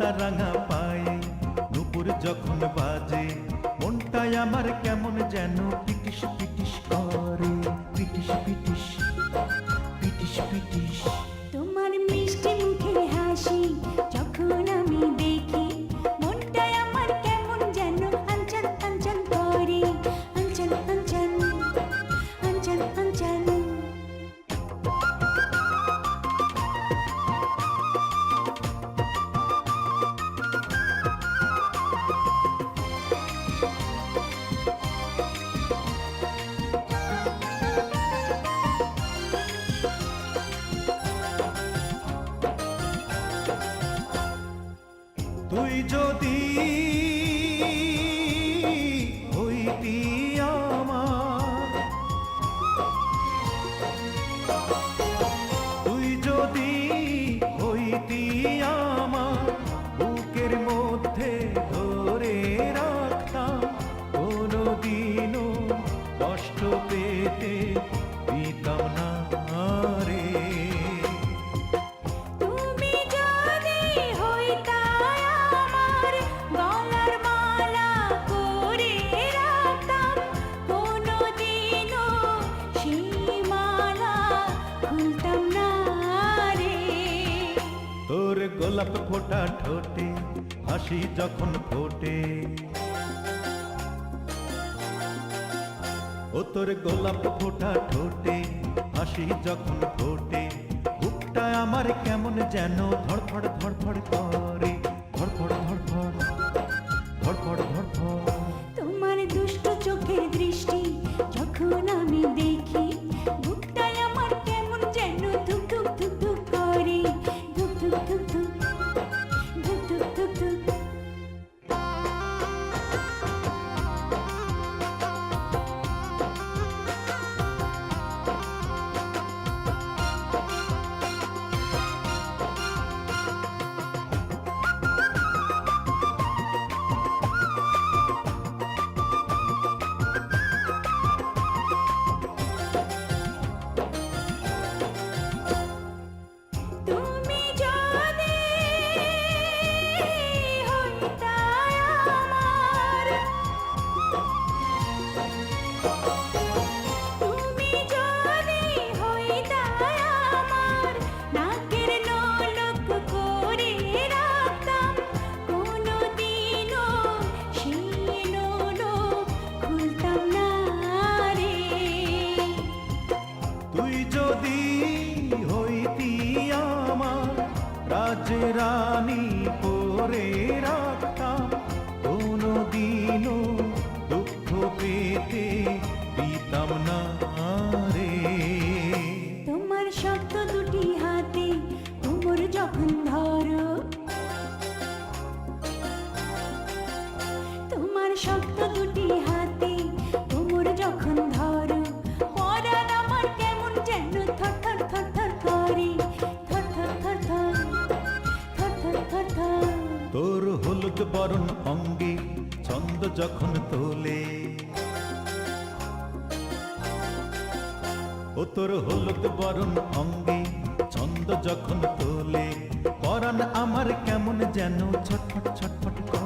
পাতা রাঙা পায়ে নুপুর যখন বাজে মনটাই আমার কেমন যেন পিটিস পিটিস তোর গোলাপ ফোটা ঠোঁটে, হাসি যখন ফোটে। ও তোর গোলাপ ফোটা ঠোঁটে, হাসি যখন ফোটে, বুকটা আমার কেমন যেন ধড়ফড় ধড়ফড় করে। রানী পরে কোনো দিনও দুঃখ পেতে দিতাম না। তোর হলুদ বরণ অঙ্গে ছন্দ যখন তোলে। ও তোর হলুদ বরণ অঙ্গে ছন্দ যখন তোলে, পরাণ আমার কেমন যেন ছটফট ছটফট করে।